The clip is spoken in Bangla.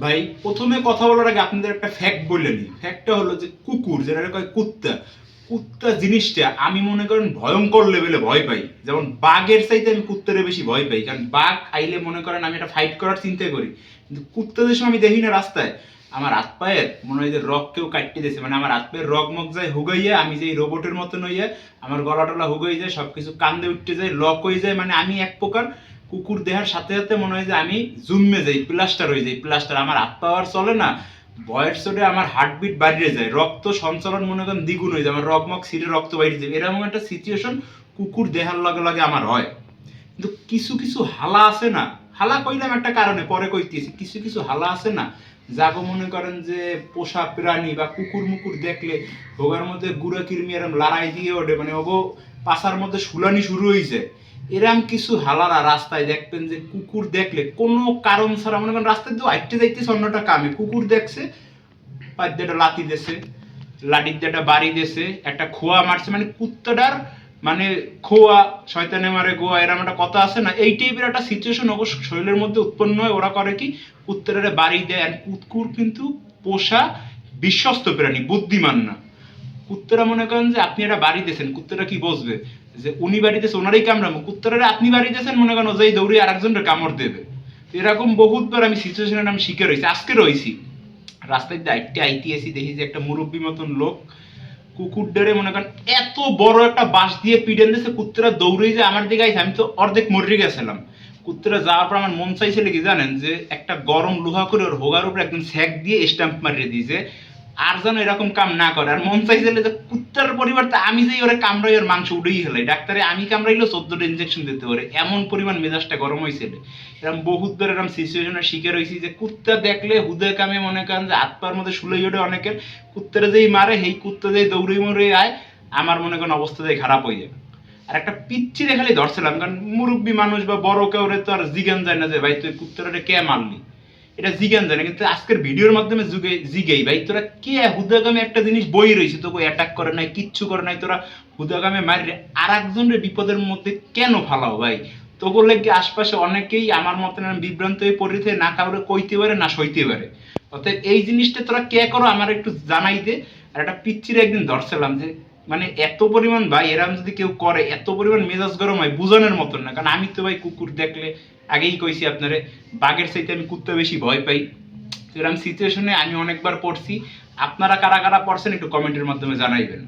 ভাই, প্রথমে কথা বলার আগে আপনাদের একটা ফ্যাক্ট বলে নিই। ফ্যাক্টটা হলো যে কুকুর যেটা কয় কুত্তা কুত্তা জিনিসটা আমি মনে করেন ভয়ঙ্কর লেভেলে ভয় পাই। যেমন বাঘের চাইতে আমি কুত্তারে বেশি ভয় পাই, কারণ বাঘ খাইলে মনে করেন আমি একটা ফাইট করার চিন্তা করি। কিন্তু কুত্তাদের সময় আমি দেখি না রাস্তায়। আমার হাত পায়ের, মনে হয় যে রক কেউ কাটতে দিয়েছে। মানে আমার হাত পায়ের রক মক যায় হুগাইয়া, আমি যে রোবটের মতন হইয়া, আমার গলা টলা হুগাই যায়, সবকিছু কান্দে উঠতে যায় লক হয়ে যায়। মানে আমি এক প্রকার কুকুর দেহার সাথে সাথে মনে হয় যে আমি জুমে যাই প্লাস্টার হয়ে যাই। প্লাস্টার আমার হাত পাওয়ার চলে না, বয়ের চোটে আমার হার্টবিট বাড়িয়ে যায়, রক্ত সঞ্চালন মনে করেন দ্বিগুণ হয়ে যায়, আমার রকমক সিরে রক্ত বাড়িয়ে যায়। এরকম একটা সিচুয়েশন কুকুর দেহার লগে লগে আমার হয়। কিন্তু কিছু কিছু হালা আছে না হালা কইলাম একটা কারণে, পরে কইতেছি, কিছু কিছু হালা আছে না, যাগো মনে করেন যে পোষা প্রাণী বা কুকুর মুকুর দেখলে ভোগার মধ্যে গুড়া কিরমি এরম লড়াই দিয়ে ওঠে মানে ওগো পাশার মধ্যে শুলানি শুরু হয়েছে এরম কিছু হালারা রাস্তায় দেখবেন যে কুকুর দেখলে কোনো কারণ ছাড়া, মনে করেন রাস্তায় তো হাইটে যাইতেছে অন্যটা কামে, কুকুর দেখছে পাঁচ দেটা লাতি দেছে, লাঠির দেটা বাড়ি দেছে, একটা খোয়া মারছে মানে কুত্তাটার মানে খোয়া শয়তানে মারে গোয়া, এরম একটা কথা আছে না? এই টাইপের একটা সিচুয়েশন অবশ্য শরীরের মধ্যে উৎপন্ন হয়। ওরা করে কি? কুত্তাটারে বাড়ি দেয়। আর কুকুর কিন্তু পোষা বিশ্বস্ত প্রাণী, বুদ্ধিমান না। কুত্তারা মনে করেন যে, আপনি একটা বাড়ি দিয়েছেন। কুত্তারা কি বসবে যে, উনি বাড়ি দিয়েছে, ওনারই কামড়াবো কুত্তারা আপনি বাড়ি দিয়েছেন? মনে করেন যেই দৌড়ে আরেকজনের কামড় দেবে। এরকম বহুতবার আমি সিচুয়েশনে আমি শিখে রয়েছি আজকে রয়েছি। রাস্তায় আইতে এসি দেখি যে, একটা মুরব্বী মতন লোক কুকুর ডেরে মনে করেন এত বড় একটা বাঁশ দিয়ে পিডেন দিয়েছে কুত্তরা দৌড়ে যে আমার দিকে আইছে, আমি তো অর্ধেক মরে গেছিলাম। কুত্তরা যাওয়ার পর আমার মন চাইছিল কি জানেন যে একটা গরম লোহা করে ওর হোগার উপরে একদম স্যাক দিয়ে স্ট্যাম্প মারিয়ে দিয়েছে। আর যেন এরকম কাম না করে। আর মন চাইছিল যে কুত্তার পরিবর্তে আমি যেই ওরে কামড়াই, ওর মাংস উড়েই হেলাই ডাক্তারে আমি কামড়াইলেও চোদ্দটা ইঞ্জেকশন দিতে পারে। এমন পরিমাণ মেজাজটা গরম হয়েছিল এরকম বহুতবার এরকম সিচুয়েশনের শিকার হয়েছি যে কুত্তা দেখলে হুদে কামে মনে করেন যে হাত পার মধ্যে শুলাই ওঠে অনেকের। কুত্তারা যেই মারে, সেই কুত্তা যেই দৌড়ে মরে আয়, আমার মনে করেন অবস্থা যাই খারাপ হয়ে যায় আর একটা পিচ্ছি খালি ধরছিলাম, কারণ মুরব্বী মানুষ বা বড় কেউ তো আর জিজ্ঞান যায় না যে, ভাই, তুই কুত্তারে কে মারলি? এটা জিজ্ঞান যায় না কিন্তু আজকের ভিডিওর মাধ্যমে যুগে জিগেই, ভাই। তোরা কে? হুদাগামে একটা জিনিস বই রয়েছে, তোকে অ্যাটাক করে নাই, কিচ্ছু করে নাই, তোরা হুদাগামে মারি আর একজনের বিপদের মধ্যে কেন ফালাও, ভাই? তোকে লেগে আশপাশে অনেকেই আমার মতন বিভ্রান্ত হয়ে পড়েছে না কাউরে কইতে পারে, না সইতে পারে। অতএব এই জিনিসটা তোরা কে করো, আমার একটু জানাই দে। আর একটা পিচ্ছির একদিন ধরছিলাম যে মানে এত পরিমাণ, ভাই, এরম যদি কেউ করে, এত পরিমাণ মেজাজ গরম হয়, বুঝানোর মতন না। কারণ আমি তো, ভাই, কুকুর দেখলে আগেই কইছি আপনারে, বাঘের সাইতে আমি কুত্তা বেশি ভয় পাই। এরকম সিচুয়েশনে আমি অনেকবার পড়ছি। আপনারা কারা কারা পড়ছেন একটু কমেন্টের মাধ্যমে জানাইবেন।